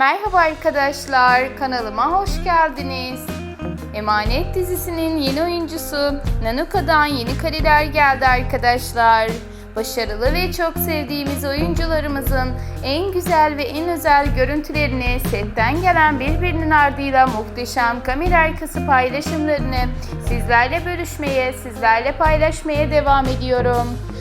Merhaba arkadaşlar, kanalıma hoş geldiniz. Emanet dizisinin yeni oyuncusu Nanuka'dan yeni kareler geldi arkadaşlar. Başarılı ve çok sevdiğimiz oyuncularımızın en güzel ve en özel görüntülerini setten gelen birbirinin ardıyla muhteşem kamera arkası paylaşımlarını sizlerle bölüşmeye, sizlerle paylaşmaya devam ediyorum.